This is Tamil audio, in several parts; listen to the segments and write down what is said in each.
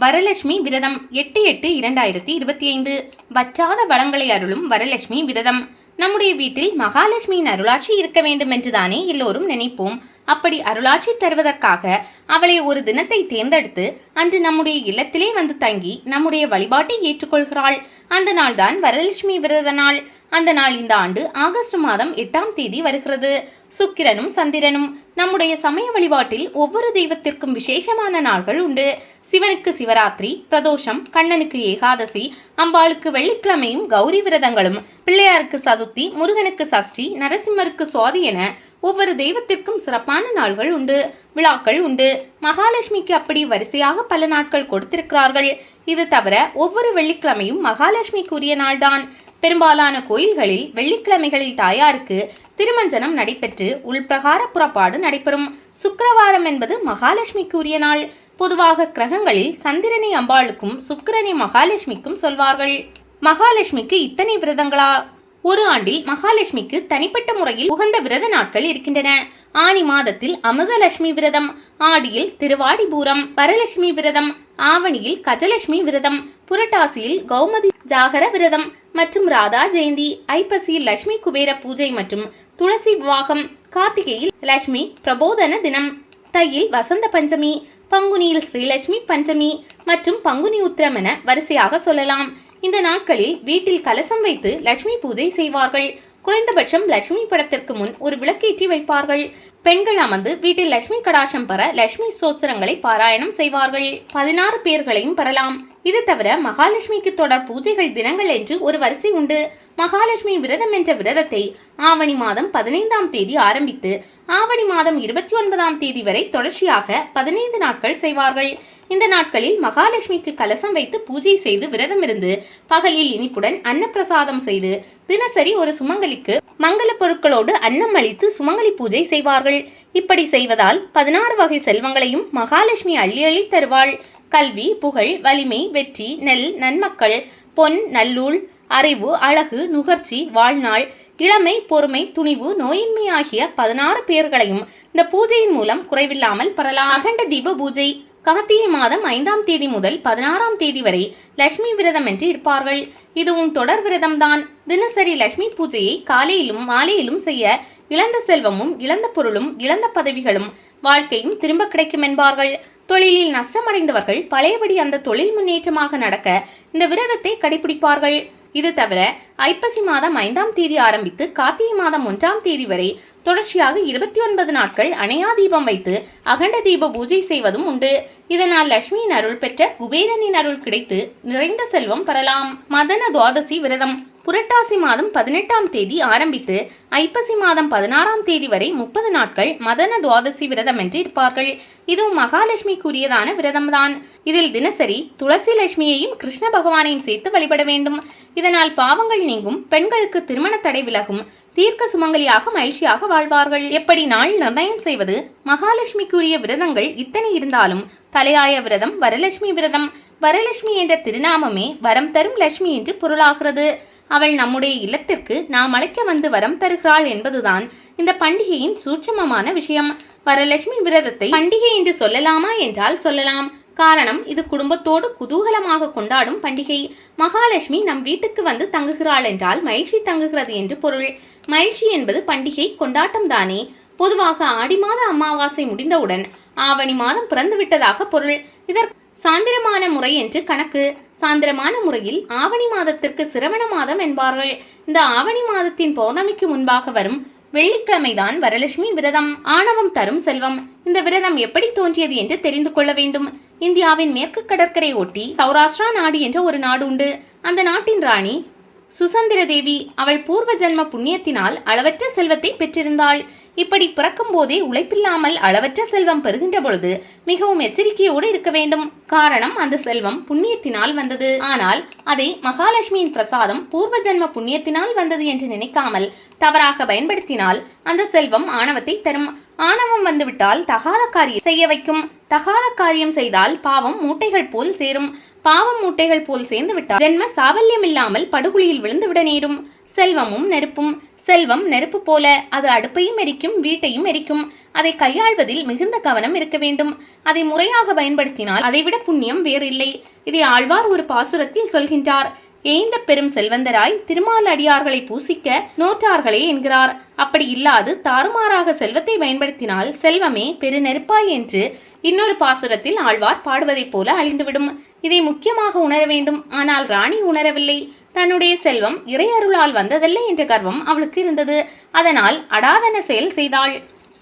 வரலட்சுமி விரதம். எட்டு எட்டு இரண்டாயிரத்தி இருபத்தி ஐந்து. வற்றாத வளங்களை அருளும் வரலட்சுமி விரதம். நம்முடைய வீட்டில் மகாலட்சுமியின் அருளாட்சி இருக்க வேண்டும் என்றுதானே எல்லோரும் நினைப்போம். அப்படி அருளாட்சி தருவதற்காக அவளை ஒரு தினத்தை தேர்ந்தெடுத்து அன்று நம்முடைய இல்லத்திலே வந்து தங்கி நம்முடைய வழிபாட்டை ஏற்றுக்கொள்கிறாள். அந்த நாள்தான் வரலட்சுமி விரத நாள். அந்த நாள் இந்த ஆண்டு ஆகஸ்ட் மாதம் எட்டாம் தேதி வருகிறது. சுக்கிரனும் சந்திரனும் நம்முடைய சமய வழிபாட்டில் ஒவ்வொரு தெய்வத்திற்கும் விசேஷமான நாள்கள் உண்டு. சிவனுக்கு சிவராத்திரி பிரதோஷம் கண்ணனுக்கு ஏகாதசி அம்பாளுக்கு வெள்ளிக்கிழமையும் கௌரி விரதங்களும் பிள்ளையாருக்கு சதுர்த்தி முருகனுக்கு சஷ்டி நரசிம்மருக்கு சுவாதி என ஒவ்வொரு தெய்வத்திற்கும் சிறப்பான நாள்கள் உண்டு. விழாக்கள் உண்டு. மகாலட்சுமிக்கு அப்படி வரிசையாக பல நாட்கள் கொடுத்திருக்கிறார்கள். இது தவிர ஒவ்வொரு வெள்ளிக்கிழமையும் மகாலட்சுமிக்குரிய நாள்தான். பெரும்பாலான கோயில்களில் வெள்ளிக்கிழமைகளில் தாயாருக்கு திருமஞ்சனம் நடைபெற்று உள்பிரகார புறப்பாடு நடைபெறும். சுக்கரவாரம் என்பது மகாலட்சுமிக்குரிய நாள். பொதுவாக கிரகங்களில் சந்திரனை அம்பாளுக்கும் சுக்கிரனை மகாலட்சுமிக்கும் சொல்வார்கள். மகாலட்சுமிக்கு இத்தனை விரதங்களா? ஒரு ஆண்டில் மகாலட்சுமிக்கு தனிப்பட்ட முறையில் உகந்த விரத நாட்கள் இருக்கின்றன. ஆனி மாதத்தில் அமுதலட்சுமி விரதம் ஆடியில் திருவாடிபூரம் வரலட்சுமி விரதம் ஆவணியில் கஜலட்சுமி விரதம் புரட்டாசியில் கௌமதி ஜாகர விரதம் மற்றும் ராதா ஜெயந்தி ஐப்பசியில் லட்சுமி குபேர பூஜை மற்றும் துளசி விவாகம் கார்த்திகையில் லட்சுமி பிரபோதன தினம் தையில் வசந்த பஞ்சமி பங்குனியில் ஸ்ரீலட்சுமி பஞ்சமி மற்றும் பங்குனி உத்திரம் என வரிசையாக சொல்லலாம். இந்த நாட்களில் வீட்டில் கலசம் வைத்து லட்சுமி பூஜை செய்வார்கள். குறைந்தபட்சம் லட்சுமி படத்திற்கு முன் ஒரு விளக்கேற்றி வைப்பார்கள். பெண்கள் அமர்ந்து வீட்டில் லட்சுமி கடாசம் பெற லட்சுமி சோஸ்திரங்களை பாராயணம் செய்வார்கள். பதினாறு பேர்களையும் பெறலாம். இது தவிர மகாலட்சுமிக்கு தொடர் பூஜைகள் தினங்கள் என்று ஒரு வரிசை உண்டு. மகாலட்சுமி விரதம் என்ற விரதத்தை ஆவணி மாதம் பதினைந்தாம் தேதி ஆரம்பித்து ஆவணி மாதம் இருபத்தி ஒன்பதாம் தேதி வரை தொடர்ச்சியாக பதினைந்து நாட்கள் செய்வார்கள். இந்த நாட்களில் மகாலட்சுமிக்கு கலசம் வைத்து பூஜை செய்து விரதம் இருந்து பகலில் இனிப்புடன் அன்னப்பிரசாதம் செய்து தினசரி ஒரு சுமங்கலிக்கு மங்கள பொருட்களோடு அன்னம் அளித்து சுமங்கலி பூஜை செய்வார்கள். இப்படி செய்வதால் பதினாறு வகை செல்வங்களையும் மகாலட்சுமி அள்ளி அள்ளி தருவாள். கல்வி புகழ் வலிமை வெற்றி நெல் நன்மக்கள் பொன் நல்லூள் அறிவு அழகு நுகர்ச்சி வாழ்நாள் இளமை பொறுமை துணிவு நோயின்மை ஆகிய பதினாறு பேர்களையும் இந்த பூஜையின் மூலம் குறைவில்லாமல் பெறலாம். அகண்ட தீப பூஜை கார்த்திகை மாதம் ஐந்தாம் தேதி முதல் பதினாறாம் தேதி வரை லட்சுமி விரதம் என்று இருப்பார்கள். இதுவும் தொடர் விரதம்தான். தினசரி லட்சுமி பூஜையை காலையிலும் மாலையிலும் செய்ய இழந்த செல்வமும் இழந்த பொருளும் இழந்த பதவிகளும் வாழ்க்கையும் திரும்ப கிடைக்கும் என்பார்கள். தொழிலில் நஷ்டமடைந்தவர்கள் பழையபடி அந்த தொழில் முன்னேற்றமாக நடக்க இந்த விரதத்தை கடைபிடிப்பார்கள். இது தவிர ஐப்பசி மாதம் ஐந்தாம் தேதி ஆரம்பித்து கார்த்திகை மாதம் ஒன்றாம் தேதி வரை தொடர்ச்சியாக இருபத்தி ஒன்பது நாட்கள் அணையா தீபம் வைத்து அகண்ட தீப பூஜை செய்வதும் உண்டு. இதனால் லட்சுமியின் அருள் பெற்ற குபேரனின் அருள் கிடைத்து நிறைந்த செல்வம் பெறலாம். மதன துவாதசி விரதம். புரட்டாசி மாதம் பதினெட்டாம் தேதி ஆரம்பித்து ஐப்பசி மாதம் பதினாறாம் தேதி வரை முப்பது நாட்கள் மதன துவாதசி விரதம் என்று இருப்பார்கள். இதுவும் மகாலட்சுமிக்குரியதான விரதம்தான். இதில் தினசரி துளசி லட்சுமியையும் கிருஷ்ண பகவானையும் சேர்த்து வழிபட வேண்டும். இதனால் பாவங்கள் நீங்கும் பெண்களுக்கு திருமண தடை விலகும் தீர்க்க சுமங்கலியாக மகிழ்ச்சியாக வாழ்வார்கள். எப்படி நாள் நிர்ணயம் செய்வது? மகாலட்சுமிக்குரிய விரதங்கள் இத்தனை இருந்தாலும் தலையாய விரதம் வரலட்சுமி விரதம். வரலட்சுமி என்ற திருநாமமே வரம் தரும் லட்சுமி என்று பொருளாகிறது. அவள் நம்முடைய இல்லத்திற்கு நாம் அழைக்க வந்து வரம் தருகிறாள் என்பதுதான் இந்த பண்டிகையின் சூட்சமமான விஷயம். வரலட்சுமி விரதத்தை பண்டிகை என்று சொல்லலாமா என்றால் சொல்லலாம். காரணம் இது குடும்பத்தோடு குதூகலமாக கொண்டாடும் பண்டிகை. மகாலட்சுமி நம் வீட்டுக்கு வந்து தங்குகிறாள் என்றால் மகிழ்ச்சி தங்குகிறது என்று பொருள். மகிழ்ச்சி என்பது பண்டிகை கொண்டாட்டம் தானே பொதுவாக ஆடி மாத அமாவாசை முடிந்தவுடன் ஆவணி மாதம் பிறந்து விட்டதாக பொருள். இதற்கு சாந்திரமான முறை என்று கணக்கு. சாந்திரமான முறையில் ஆவணி மாதத்திற்கு சிரவண மாதம் என்பார்கள். இந்த ஆவணி மாதத்தின் பௌர்ணமிக்கு முன்பாக வரும் வெள்ளிக்கிழமைதான் வரலட்சுமி விரதம் ஆணவம் தரும் செல்வம். இந்த விரதம் எப்படி தோன்றியது என்று தெரிந்து கொள்ள வேண்டும். இந்தியாவின் மேற்கு கடற்கரை ஒட்டி சௌராஷ்டிரா நாடு என்ற ஒரு நாடு உண்டு. அந்த நாட்டின் ராணி சுசந்திர தேவி அவள் பூர்வ ஜென்ம புண்ணியத்தினால் அளவற்ற செல்வத்தை பெற்றிருந்தாள். இப்படி பிறக்கும் போதே உழைப்பில்லாமல் அளவற்ற செல்வம் பெறுகின்ற பொழுது மிகவும் எச்சரிக்கையோடு இருக்க வேண்டும். காரணம் அந்த செல்வம் புண்ணியத்தினால் வந்தது. ஆனால் அதை மகாலட்சுமியின் பிரசாதம் பூர்வ ஜென்ம புண்ணியத்தினால் வந்தது என்று நினைக்காமல் தவறாக பயன்படுத்தினால் அந்த செல்வம் ஆணவத்தை தரும். ஆணவம் வந்துவிட்டால் தகாத காரியம் செய்ய வைக்கும். தகாத காரியம் செய்தால் பாவம் மூட்டைகள் போல் சேரும். பாவம் மூட்டைகள் போல் சேர்ந்து விட்டால் ஜென்ம சாவல்யம் இல்லாமல் படுகுழியில் விழுந்துவிட நேரும். செல்வமும் நெருப்பும். செல்வம் நெருப்பு போல அது அடுப்பையும் எரிக்கும் வீட்டையும் எரிக்கும். அதை கையாள்வதில் மிகுந்த கவனம் இருக்க வேண்டும். அதை முறையாக பயன்படுத்தினால் அதைவிட புண்ணியம் வேறு இல்லை இதை ஆழ்வார் ஒரு பாசுரத்தில் சொல்கின்றார். ஏய்ந்த பெரும் செல்வந்தராய் திருமால் அடியார்களை பூசிக்க நோற்றார்களே என்கிறார். அப்படி இல்லாது தாறுமாறாக செல்வத்தை பயன்படுத்தினால் செல்வமே பெரு நெருப்பாய் என்று இன்னொரு பாசுரத்தில் ஆழ்வார் பாடுவதைப் போல அழிந்துவிடும். இதை முக்கியமாக உணர வேண்டும். ஆனால் ராணி உணரவில்லை. தன்னுடைய செல்வம் இறையருளால் வந்ததல்ல என்ற கர்வம் அவளுக்கு இருந்தது. அதனால் அடாதன செயல் செய்தாள்.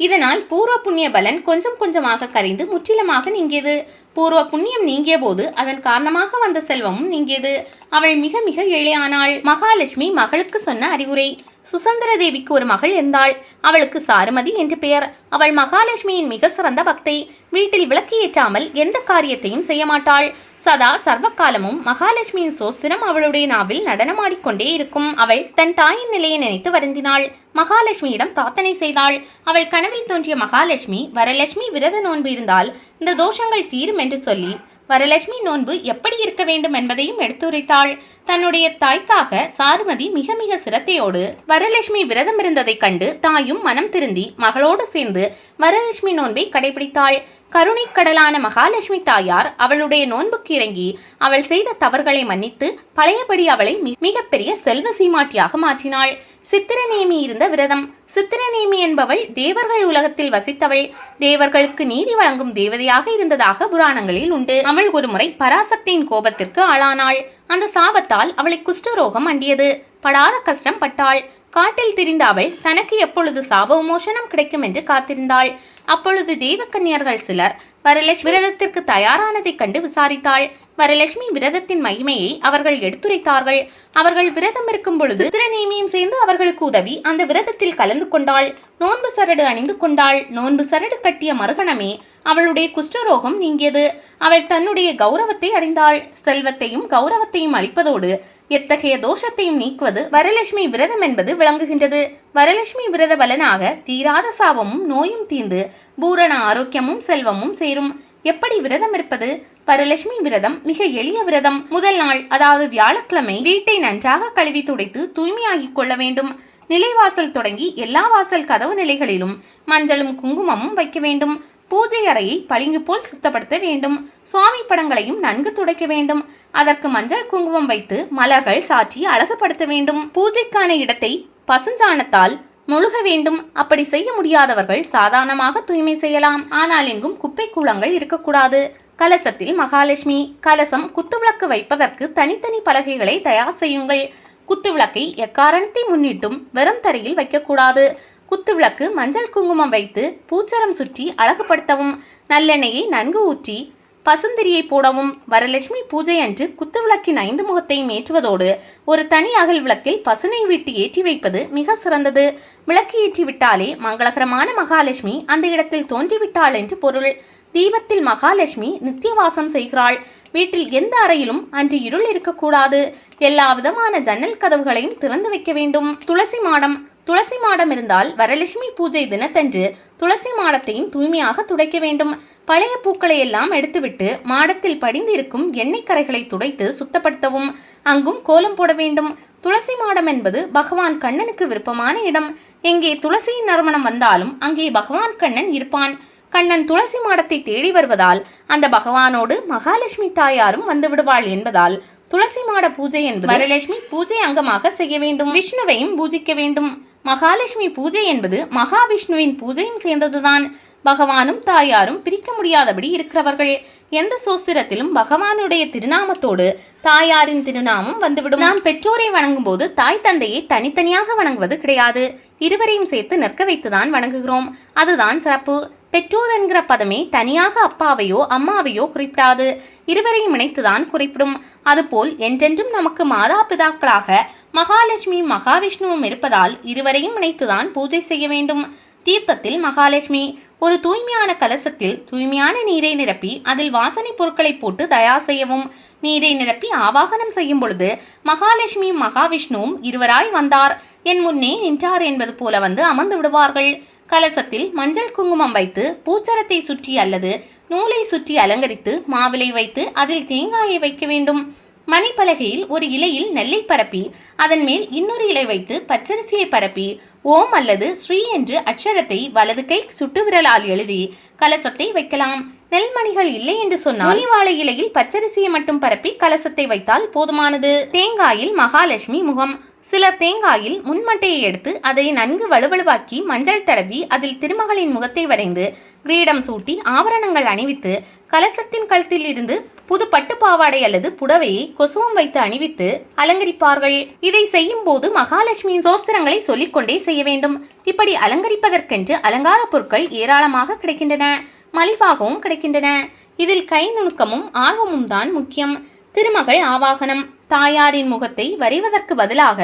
இதனால் பூர்வ புண்ணிய பலன் கொஞ்சம் கொஞ்சமாக கரைந்து முற்றிலுமாக நீங்கியது. பூர்வ புண்ணியம் நீங்கிய போது அதன் காரணமாக வந்த செல்வமும் நீங்கியது. அவள் மிக மிக ஏழையானாள் மகாலட்சுமி மகளுக்கு சொன்ன அறிவுரை. சுசந்திர தேவிக்கு ஒரு மகள் இருந்தாள். அவளுக்கு சாருமதி என்று பெயர். அவள் மகாலட்சுமியின் மிக சிறந்த பக்தை. வீட்டில் விளக்கு ஏற்றாமல் எந்த காரியத்தையும் செய்ய மாட்டாள். சதா சர்வகாலமும் மகாலட்சுமியின் சோஸ்திரம் அவளுடைய நாவில் நடனமாடிக்கொண்டே இருக்கும். அவள் தன் தாயின் நிலையை நினைத்து வருந்தினாள். மகாலட்சுமியிடம் பிரார்த்தனை செய்தாள். அவள் கனவில் தோன்றிய மகாலட்சுமி வரலட்சுமி விரத நோன்பு இருந்தால் இந்த தோஷங்கள் தீரும் என்று சொல்லி வரலட்சுமி நோன்பு எப்படி இருக்க வேண்டும் என்பதையும் எடுத்துரைத்தாள். தன்னுடைய தாய்க்காக சாருமதி மிக மிக சிரத்தையோடு வரலட்சுமி விரதம் இருந்ததைக் கண்டு தாயும் மனம் திருந்தி மகளோடு சேர்ந்து வரலட்சுமி நோன்பை கடைபிடித்தாள். கருணைக் கடலான மகாலட்சுமி தாயார் அவளுடைய நோன்புக்கு இறங்கி அவள் செய்த தவறுகளை மன்னித்து பழையபடி அவளை மி- மிகப்பெரிய செல்வ சீமாட்டியாக மாற்றினாள். சித்திரநேமி இருந்த விரதம். சித்திரநேமி என்பவள் தேவர்கள் உலகத்தில் வசித்தவள். தேவர்களுக்கு நீதி வழங்கும் தேவதையாக இருந்ததாக புராணங்களில் உண்டு. அவள் ஒருமுறை பராசக்தியின் கோபத்திற்கு ஆளானாள். அந்த சாபத்தால் அவளை குஷ்டரோகம் அண்டியது. படாத கஷ்டம் பட்டாள். காட்டில் திரிந்த அவள் தனக்கு எப்பொழுது சாப விமோசனம் கிடைக்கும் என்று காத்திருந்தாள். அப்பொழுது தேவக்கன்னியர்கள் சிலர் வரலட்சுமி விரதத்திற்கு தயாரானதைக் கண்டு விசாரித்தாள். வரலட்சுமி விரதத்தின் மகிமையை அவர்கள் எடுத்துரைத்தார்கள். அவர்கள் விரதம் இருக்கும் பொழுது சித்திரநேமியும் சேர்ந்து அவர்களுக்கு உதவி அந்த விரதத்தில் கலந்து கொண்டாள். நோன்பு சரடு அணிந்து கொண்டாள். நோன்பு சரடு கட்டிய மறுகணமே அவளுடைய குஷ்டரோகம் நீங்கியது. அவள் தன்னுடைய கௌரவத்தை அடைந்தாள். செல்வத்தையும் கௌரவத்தையும் அளிப்பதோடு எத்தகைய தோஷத்தையும் நீக்குவது வரலட்சுமி விரதம் என்பது விளங்குகின்றது. வரலட்சுமி விரத பலனாக தீராத சாபமும் நோயும் தீர்ந்து பூரண ஆரோக்கியமும் செல்வமும் சேரும். எப்படி விரதம் இருப்பது? வரலட்சுமி விரதம் மிக எளிய விரதம். முதல் நாள் அதாவது வியாழக்கிழமை வீட்டை நன்றாக கழுவி துடைத்து தூய்மையாகிக் கொள்ள வேண்டும். நிலைவாசல் தொடங்கி எல்லா வாசல் கதவு நிலைகளிலும் மஞ்சளும் குங்குமமும் வைக்க வேண்டும். பூஜை அறையை பளிங்கு போல் சுத்தப்படுத்த வேண்டும். சுவாமி படங்களையும் நன்கு துடைக்க வேண்டும். அதற்கு மஞ்சள் குங்குமம் வைத்து மலர்கள் சாற்றி அழகுபடுத்த வேண்டும். பூஜைக்கான இடத்தை பசுஞ்சாணத்தால் முழுக வேண்டும். அப்படி செய்ய முடியாதவர்கள் சாதாரணமாக தூய்மை செய்யலாம். ஆனால் எங்கும் குப்பை கூளங்கள் இருக்கக்கூடாது. கலசத்தில் மகாலட்சுமி கலசம் குத்துவிளக்கு வைப்பதற்கு தனித்தனி பலகைகளை தயார் செய்யுங்கள். குத்துவிளக்கை எக்காரணத்தை முன்னிட்டும் வெறும் தரையில் வைக்கக்கூடாது. குத்துவிளக்கு மஞ்சள் குங்குமம் வைத்து பூச்சரம் சுற்றி அழகுபடுத்தவும் நல்லெண்ணெயை நன்கு ஊற்றி பசுந்திரியை போடவும் வரலட்சுமி பூஜை அன்று குத்துவிளக்கின் ஐந்து முகத்தையும் ஏற்றுவதோடு ஒரு தனி அகல் விளக்கில் பசுனை விட்டு ஏற்றி வைப்பது மிக சிறந்தது. விளக்கு ஏற்றி விட்டாலே மங்களகரமான மகாலட்சுமி அந்த இடத்தில் தோன்றிவிட்டாள் என்று பொருள். தீபத்தில் மகாலட்சுமி நித்தியவாசம் செய்கிறாள். வீட்டில் எந்த அறையிலும் அன்று இருள் இருக்கக்கூடாது. எல்லா விதமான ஜன்னல் கதவுகளையும் திறந்து வைக்க வேண்டும். துளசி மாடம் துளசி மாடம் இருந்தால் வரலட்சுமி பூஜை தினத்தன்று துளசி மாடத்தையும் தூய்மையாக துடைக்க வேண்டும். பழைய பூக்களை எல்லாம் எடுத்துவிட்டு மாடத்தில் படிந்திருக்கும் எண்ணெய் கரைகளை துடைத்து சுத்தப்படுத்தவும். அங்கும் கோலம் போட வேண்டும். துளசி மாடம் என்பது பகவான் கண்ணனுக்கு விருப்பமான இடம். எங்கே துளசியின் நறுமணம் வந்தாலும் அங்கே பகவான் கண்ணன் இருப்பான். கண்ணன் துளசி மாடத்தை தேடி வருவதால் அந்த பகவானோடு மகாலட்சுமி தாயாரும் வந்து விடுவாள் என்பதால் துளசி மாட பூஜை என்பது வரலட்சுமி பூஜை அங்கமாக செய்ய வேண்டும். விஷ்ணுவையும் பூஜிக்க வேண்டும். மகாலட்சுமி பூஜை என்பது மகாவிஷ்ணுவின் பூஜையும் சேர்ந்ததுதான். பகவானும் தாயாரும் பிரிக்க முடியாதபடி இருக்கிறவர்கள். எந்த சோஸ்திரத்திலும் பகவானுடைய திருநாமத்தோடு தாயாரின் திருநாமம் வந்துவிடும். நாம் பெற்றோரை வணங்கும் போது தாய் தந்தையை தனித்தனியாக வணங்குவது கிடையாது. இருவரையும் சேர்த்து நிற்க வைத்துதான் வணங்குகிறோம். அதுதான் சிறப்பு. பெற்றோர் என்கிற பதமே தனியாக அப்பாவையோ அம்மாவையோ குறிப்பிடாது. இருவரையும் இணைத்துதான் குறிப்பிடும். அதுபோல் என்றென்றும் நமக்கு மாதா பிதாக்களாக மகாலட்சுமியும் மகாவிஷ்ணுவும் இருப்பதால் இருவரையும் இணைத்துதான் பூஜை செய்ய வேண்டும். தீர்த்தத்தில் மகாலட்சுமி ஒரு தூய்மையான கலசத்தில் தூய்மையான நீரை நிரப்பி அதில் வாசனை பொருட்களை போட்டு தயார் செய்யவும். நீரை நிரப்பி ஆவாகனம் செய்யும் பொழுது மகாலட்சுமியும் மகாவிஷ்ணுவும் இருவராய் வந்தார். என் முன்னே நின்றார் என்பது போல வந்து அமர்ந்து விடுவார்கள். கலசத்தில் மஞ்சள் குங்குமம் வைத்து பூச்சரத்தை சுற்றி அல்லது நூலை சுற்றி அலங்கரித்து மாவிலை வைத்து அதில் தேங்காயை வைக்க வேண்டும். மணிப்பலகையில் ஒரு இலையில் நெல்லை பரப்பி அதன் மேல் இன்னொரு இலை வைத்து பச்சரிசியை பரப்பி ஓம் அல்லது ஸ்ரீ என்று அட்சரத்தை வலது கை சுட்டு விரலால் எழுதி கலசத்தை வைக்கலாம். நெல்மணிகள் இல்லை என்று சொன்னால் வாழை இலையில் பச்சரிசியை மட்டும் பரப்பி கலசத்தை வைத்தால் போதுமானது. தேங்காயில் மகாலட்சுமி முகம். சிலர் தேங்காயில் முன்மட்டையை எடுத்து அதை நன்கு வலுவழுவாக்கி மஞ்சள் தடவி அதில் திருமகளின் முகத்தை வரைந்து கிரீடம் சூட்டி ஆபரணங்கள் அணிவித்து கலசத்தின் கழுத்தில் இருந்து புது பட்டு பாவாடை அல்லது புடவையை கொசுவம் வைத்து அணிவித்து அலங்கரிப்பார்கள். இதை செய்யும் போது மகாலட்சுமி சோஸ்திரங்களை சொல்லிக்கொண்டே செய்ய வேண்டும். இப்படி அலங்கரிப்பதற்கென்று அலங்கார பொருட்கள் ஏராளமாக கிடைக்கின்றன. மலிவாகவும் கிடைக்கின்றன. இதில் கை நுணுக்கமும் ஆர்வமும் தான் முக்கியம். திருமகள் ஆவாகனம். தாயாரின் முகத்தை வரைவதற்கு பதிலாக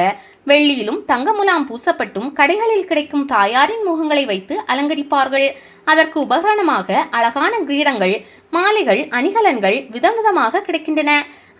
வெள்ளியிலும் தங்கமுலாம் பூசப்பட்டும் கடைகளில் கிடைக்கும் தாயாரின் முகங்களை வைத்து அலங்கரிப்பார்கள். அதற்கு உபகரணமாக அழகான கிரீடங்கள் மாலைகள் அணிகலன்கள் விதவிதமாக கிடைக்கின்றன.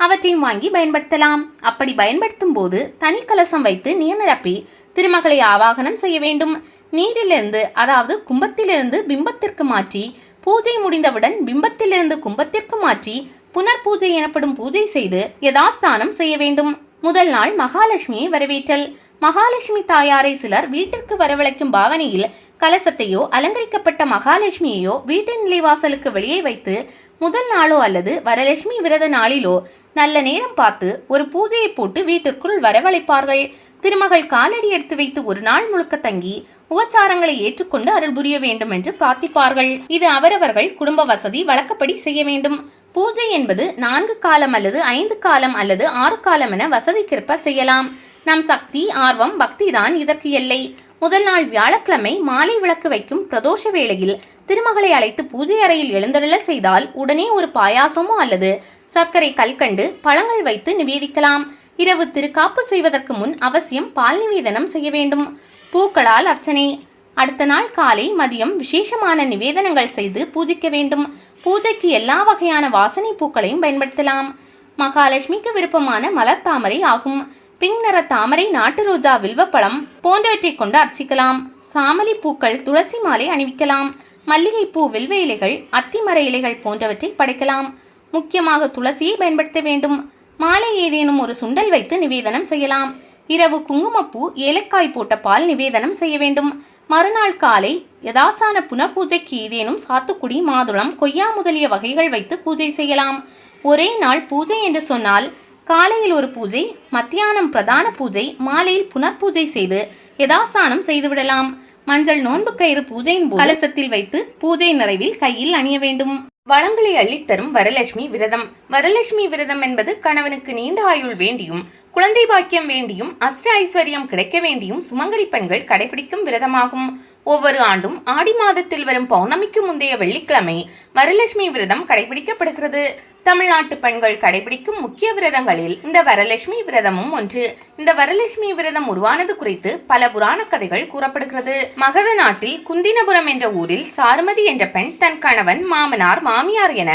அவற்றையும் வாங்கி பயன்படுத்தலாம். அப்படி பயன்படுத்தும் போது தனி கலசம் வைத்து நீர் நிரப்பி திருமகளை ஆவாகனம் செய்ய வேண்டும். நீரிலிருந்து அதாவது கும்பத்திலிருந்து பிம்பத்திற்கு மாற்றி பூஜை முடிந்தவுடன் பிம்பத்திலிருந்து கும்பத்திற்கு மாற்றி புனர் பூஜை எனப்படும் பூஜை செய்து யதாஸ்தானம் செய்ய வேண்டும். முதல் நாள் மகாலட்சுமியை வரவேற்றல். மகாலட்சுமி தாயாரை சிலர் வீட்டிற்கு வரவழைக்கும் பாவனையில் கலசத்தையோ அலங்கரிக்கப்பட்ட மகாலட்சுமியையோ வீட்டின் நிலைவாசலுக்கு வெளியே வைத்து முதல் நாளோ அல்லது வரலட்சுமி விரத நாளிலோ நல்ல நேரம் பார்த்து ஒரு பூஜையை போட்டு வீட்டிற்குள் வரவழைப்பார்கள். திருமகள் காலடி எடுத்து வைத்து ஒரு நாள் முழுக்க தங்கி உபச்சாரங்களை ஏற்றுக்கொண்டு அருள் புரிய வேண்டும் என்று பிரார்த்திப்பார்கள். இது அவரவர்கள் குடும்ப வசதி வழக்கப்படி செய்ய வேண்டும். பூஜை என்பது நான்கு காலம் அல்லது ஐந்து காலம் அல்லது ஆறு காலம் என வசதிக்கிருப்ப செய்யலாம். நம் சக்தி ஆர்வம் பக்தி தான் இதற்கு எல்லை. முதல் நாள் வியாழக்கிழமை மாலை விளக்கு வைக்கும் பிரதோஷ வேளையில் திருமகளை அழைத்து பூஜை அறையில் எழுந்தருள செய்தால் உடனே ஒரு பாயாசமோ அல்லது சர்க்கரை கல்கண்டு பழங்கள் வைத்து நிவேதிக்கலாம். இரவு திருக்காப்பு செய்வதற்கு முன் அவசியம் பால் நிவேதனம் செய்ய வேண்டும். பூக்களால் அர்ச்சனை. அடுத்த நாள் காலை மதியம் விசேஷமான நிவேதனங்கள் செய்து பூஜிக்க வேண்டும். பூஜைக்கு எல்லா வகையான வாசனை பூக்களையும் பயன்படுத்தலாம். மகாலட்சுமிக்கு விருப்பமான மலர் தாமரை ஆகும். பிங்க் நிற தாமரை நாட்டு ரோஜா வில்வப்பழம் போன்றவற்றை கொண்டு அர்ச்சிக்கலாம். சாமலி பூக்கள் துளசி மாலை அணிவிக்கலாம். மல்லிகைப்பூ வில்வ இலைகள் அத்திமர இலைகள் போன்றவற்றை படைக்கலாம். முக்கியமாக துளசியை பயன்படுத்த வேண்டும். மாலை ஏதேனும் ஒரு சுண்டல் வைத்து நிவேதனம் செய்யலாம். இரவு குங்குமப்பூ ஏலக்காய் போட்ட பால் நிவேதனம் செய்ய வேண்டும். மறுநாள் காலை யதாசான புனர்பூஜைக்கு ஏதேனும் சாத்துக்குடி மாதுளம் கொய்யா முதலிய வகைகள் வைத்து பூஜை செய்யலாம். ஒரே நாள் பூஜை என்று சொன்னால் காலையில் ஒரு பூஜை மத்தியானம் பிரதான பூஜை மாலையில் புனர்பூஜை செய்து யதாசானம் செய்துவிடலாம். மஞ்சள் நோன்பு கயிறு பூஜையின் கலசத்தில் வைத்து பூஜை நிறைவில் கையில் அணிய வேண்டும். வளங்களை அள்ளித்தரும் வரலட்சுமி விரதம். வரலட்சுமி விரதம் என்பது கணவனுக்கு நீண்ட ஆயுள் வேண்டியும் குழந்தை பாக்கியம் வேண்டியும் அஷ்ட ஐஸ்வர்யம் கிடைக்க வேண்டியும் சுமங்கலி பெண்கள் கடைபிடிக்கும் விரதமாகும். ஒவ்வொரு ஆண்டும் ஆடி மாதத்தில் வரும் பௌர்ணமிக்கு முந்தைய வெள்ளிக்கிழமை வரலட்சுமி விரதம் கடைபிடிக்கப்படுகிறது. தமிழ்நாட்டு பெண்கள் கடைபிடிக்கும் முக்கிய விரதங்களில் இந்த வரலட்சுமி விரதமும் ஒன்று. இந்த வரலட்சுமி விரதம் உருவானது குறித்து பல புராண கதைகள் கூறப்படுகிறது. மகத நாட்டில் குந்தினபுரம் என்ற ஊரில் சாருமதி என்ற பெண் தன் கணவன் மாமனார் மாமியார் என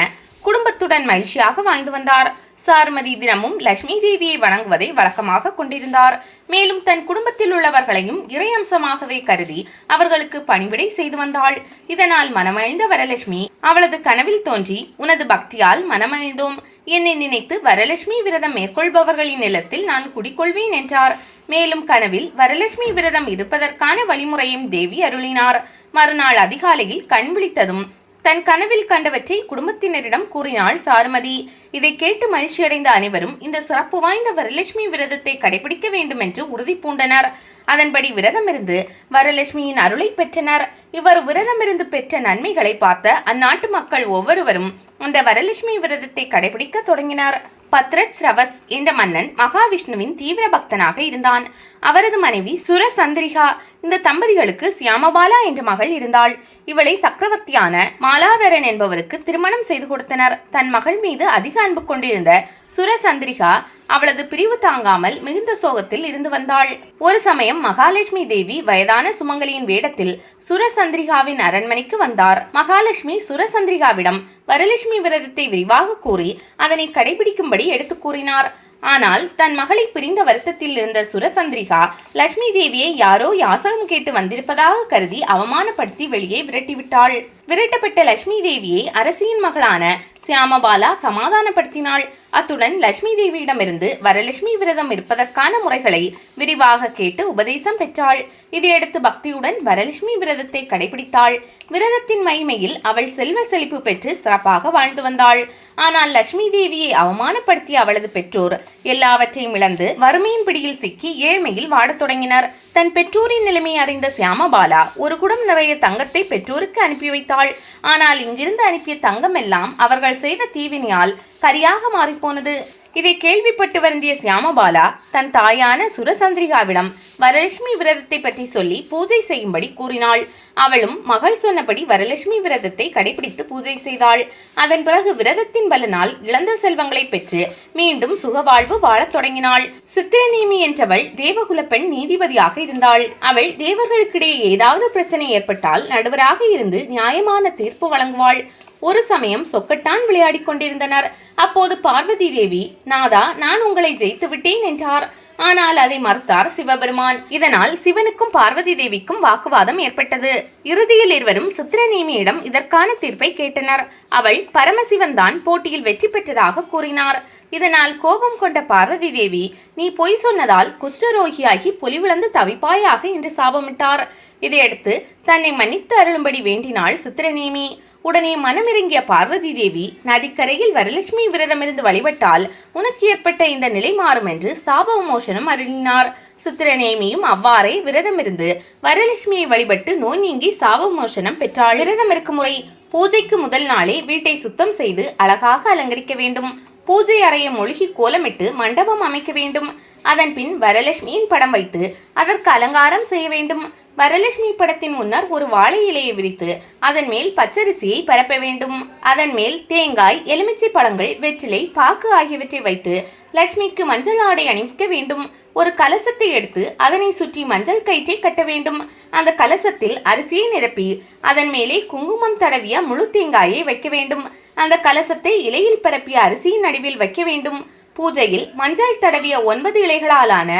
குடும்பத்துடன் மகிழ்ச்சியாக வாழ்ந்து வந்தார். சார்மதி தினமும் லட்சுமி தேவியை வணங்குவதை வழக்கமாக கொண்டிருந்தார். மேலும் தன் குடும்பத்தில் உள்ளவர்களையும் இறை அம்சமாகவே கருதி அவர்களுக்கு பணிவிடை செய்து வந்தாள். இதனால் மனமகிழ்ந்த வரலட்சுமி அவளது கனவில் தோன்றி உனது பக்தியால் மனமழிந்தோம் என்னை நினைத்து வரலட்சுமி விரதம் மேற்கொள்பவர்களின் நிலத்தில் நான் குடிக்கொள்வேன் என்றார். மேலும் கனவில் வரலட்சுமி விரதம் இருப்பதற்கான வழிமுறையும் தேவி அருளினார். மறுநாள் அதிகாலையில் கண் விழித்ததும் தன் கனவில் கண்டவற்றை குடும்பத்தினரிடம் கூறினாள் சாருமதி. இதை கேட்டு மகிழ்ச்சியடைந்த அனைவரும் இந்த சிறப்பு வாய்ந்த வரலட்சுமி விரதத்தை கடைபிடிக்க வேண்டும் என்று உறுதி பூண்டனர். அதன்படி விரதமிருந்து வரலட்சுமியின் அருளை பெற்றனர். இவர் விரதமிருந்து பெற்ற நன்மைகளை பார்த்த அந்நாட்டு மக்கள் ஒவ்வொருவரும் அந்த வரலட்சுமி விரதத்தை கடைபிடிக்க தொடங்கினார். பத்ரத் ஸ்ரவஸ் என்ற மன்னன் மகாவிஷ்ணுவின் தீவிர பக்தனாக இருந்தான். அவரது மனைவி சுரசந்திரிகா இந்த தம்பதிகளுக்கு சியாமபாலா என்ற மகள் இருந்தாள். இவளை சக்கரவர்த்தியான மாலாதரன் என்பவருக்கு திருமணம் செய்து கொடுத்தனர். தன் மகள் மீது அதிக அன்பு கொண்டிருந்த சுரசந்திரிகா அவளது பிரிவு தாங்காமல் மிகுந்த சோகத்தில் இருந்து வந்தாள். ஒரு சமயம் மகாலட்சுமி தேவி வயதான சுமங்கலியின் வேடத்தில் சுரசந்திரிகாவின் அரண்மனைக்கு வந்தார். மகாலட்சுமி சுரசந்திரிகாவிடம் வரலட்சுமி விரதத்தை விரிவாக கூறி அதனை கடைபிடிக்கும்படி எடுத்து கூறினார். ஆனால் தன் மகளை பிரிந்த வருத்தத்தில் இருந்த சுரசந்திரிகா லட்சுமி தேவியை யாரோ யாசகம் கேட்டு வந்திருப்பதாக கருதி அவமானப்படுத்தி வெளியே விரட்டிவிட்டாள். விரட்டப்பட்ட லட்சுமி தேவியை அரசியின் மகளான சியாமபாலா சமாதானப்படுத்தினாள். அத்துடன் லட்சுமி தேவியிடமிருந்து வரலட்சுமி விரதம் இருப்பதற்கான முறைகளை விரிவாக கேட்டு உபதேசம் பெற்றாள். இதையடுத்து பக்தியுடன் வரலட்சுமி விரதத்தை கடைபிடித்தாள். விரதத்தின் மகிமையில் அவள் செல்வ செழிப்பு பெற்று சிறப்பாக வாழ்ந்து வந்தாள். ஆனால் லட்சுமி தேவியை அவமானப்படுத்திய அவளது பெற்றோர் எல்லாவற்றையும் இழந்து வறுமையின் பிடியில் சிக்கி ஏழ்மையில் வாடத் தொடங்கினர். தன் பெற்றோரின் நிலைமை அறிந்த சியாமபாலா ஒரு குடம் நிறைய தங்கத்தை பெற்றோருக்கு அனுப்பி வைத்தாள் ஆனால் இங்கிருந்து அனுப்பிய தங்கம் எல்லாம் அவர்கள் செய்த தீவினையால் கரியாக மாறிப்போனது. இதை கேள்விப்பட்டு வருந்திய சியாமபாலா தன் தாயான சுரசந்திரிகாவிடம் வரலட்சுமி விரதத்தை பற்றி சொல்லி பூஜை செய்யும்படி கூறினாள். அவளும் மகள் சொன்னபடி வரலட்சுமி விரதத்தை கடைபிடித்து பூஜை செய்தாள். அதன் பிறகு விரதத்தின் பலனால் இழந்த செல்வங்களை பெற்று மீண்டும் சுகவாழ்வு வாழத் தொடங்கினாள். சித்திரநேமி என்றவள் தேவகுல பெண் நீதிபதியாக இருந்தாள். அவள் தேவர்களுக்கிடையே ஏதாவது பிரச்சனை ஏற்பட்டால் நடுவராக இருந்து நியாயமான தீர்ப்பு வழங்குவாள். ஒரு சமயம் சொக்கட்டான் விளையாடிக் கொண்டிருந்தனர். அப்போது பார்வதி தேவி நாதா நான் உங்களை ஜெயித்து விட்டேன் என்றார். ஆனால் அதை மறுத்தார் சிவபெருமான். இதனால் சிவனுக்கும் பார்வதி தேவிக்கும் வாக்குவாதம் ஏற்பட்டது. இறுதியில் இருவரும் சித்திரநேமியிடம் இதற்கான தீர்ப்பை கேட்டனர். அவள் பரமசிவன் தான் போட்டியில் வெற்றி பெற்றதாக கூறினார். இதனால் கோபம் கொண்ட பார்வதி தேவி நீ பொய் சொன்னதால் குஷ்டரோகியாகி பொலிவிழந்து தவிப்பாயாக என்று சாபமிட்டார். இதையடுத்து தன்னை மன்னித்து அருளும்படி வேண்டினாள் சித்திரநேமி. உடனே மனமிறங்கிய பார்வதி தேவி நதிக்கரையில் வரலட்சுமி விரதமிருந்து வழிபட்டால் உனக்கு ஏற்பட்ட இந்த நிலை மாறும் என்று சாப விமோசனம் அருளினார். சித்திரநேமியும் அவ்வாறே விரதமிருந்து வரலட்சுமியை வழிபட்டு நோய் நீங்கி சாபமோஷனம் பெற்றாள். விரதம் இருக்கும் முறை பூஜைக்கு முதல் நாளே வீட்டை சுத்தம் செய்து அழகாக அலங்கரிக்க வேண்டும். பூஜை அறையை மொழிகி கோலமிட்டு மண்டபம் அமைக்க வேண்டும். அதன் பின் வரலட்சுமியின் படம் வைத்து அதற்கு அலங்காரம் செய்ய வேண்டும். வரலட்சுமி படத்தின் முன்னர் ஒரு வாழை இலையை விரித்து அதன் மேல் பச்சரிசியை பரப்ப வேண்டும். அதன் மேல் தேங்காய் எலுமிச்சை பழங்கள் வெற்றிலை பாக்கு ஆகியவற்றை வைத்து லட்சுமிக்கு மஞ்சள் ஆடை அணிவிக்க வேண்டும். ஒரு கலசத்தை எடுத்து அதனை சுற்றி மஞ்சள் கயிற்றை கட்ட வேண்டும். அந்த கலசத்தில் அரிசியை நிரப்பி அதன் மேலே குங்குமம் தடவிய முழு தேங்காயை வைக்க வேண்டும். அந்த கலசத்தை இலையில் பரப்பிய அரிசியின் நடுவில் வைக்க வேண்டும். பூஜையில் மஞ்சள் தடவிய ஒன்பது இலைகளாலான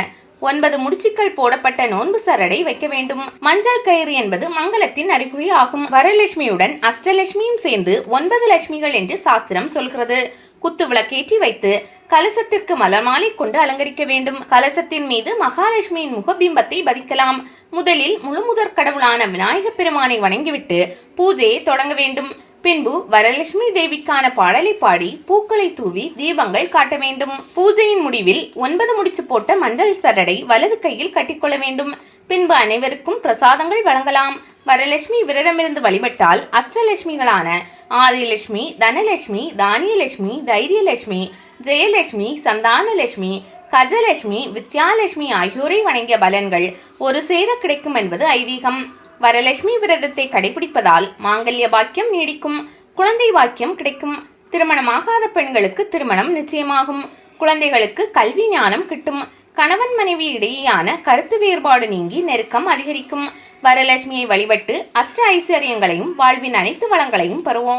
ஒன்பது முடிச்சுக்கள் போடப்பட்ட நோன்பு சரடை வைக்க வேண்டும். மஞ்சள் கயிறு என்பது மங்களத்தின் அறிகுறி ஆகும். வரலட்சுமியுடன் அஷ்டலட்சுமியும் சேர்ந்து ஒன்பது லட்சுமிகள் என்று சாஸ்திரம் சொல்கிறது. குத்து விளக்கேற்றி வைத்து கலசத்திற்கு மலர் கொண்டு அலங்கரிக்க வேண்டும். கலசத்தின் மீது மகாலட்சுமியின் முகபிம்பத்தை பதிக்கலாம். முதலில் முழுமுதற் கடவுளான விநாயகப் பெருமானை வணங்கிவிட்டு பூஜையை தொடங்க வேண்டும். பின்பு வரலட்சுமி தேவிக்கான பாடலை பாடி பூக்களை தூவி தீபங்கள் காட்ட வேண்டும். பூஜையின் முடிவில் ஒன்பது முடிச்சு போட்ட மஞ்சள் சரடை வலது கையில் கட்டிக்கொள்ள வேண்டும். பின்பு அனைவருக்கும் பிரசாதங்கள் வழங்கலாம். வரலட்சுமி விரதமிருந்து வழிபட்டால் அஷ்டலட்சுமிகளான ஆதிலட்சுமி தனலட்சுமி தானியலட்சுமி தைரியலட்சுமி ஜெயலட்சுமி சந்தானலட்சுமி கஜலட்சுமி வித்யாலட்சுமி ஆகியோரை வணங்கிய பலன்கள் ஒரு சேர கிடைக்கும் என்பது ஐதீகம். வரலட்சுமி விரதத்தை கடைபிடிப்பதால் மாங்கல்ய பாக்கியம் நீடிக்கும் குழந்தை பாக்கியம் கிடைக்கும். திருமணமாகாத பெண்களுக்கு திருமணம் நிச்சயமாகும். குழந்தைகளுக்கு கல்வி ஞானம் கிட்டும். கணவன் மனைவி இடையேயான கருத்து வேறுபாடு நீங்கி நெருக்கம் அதிகரிக்கும். வரலட்சுமியை வழிபட்டு அஷ்ட ஐஸ்வர்யங்களையும் வாழ்வின் அனைத்து வளங்களையும் பெறுவோம்.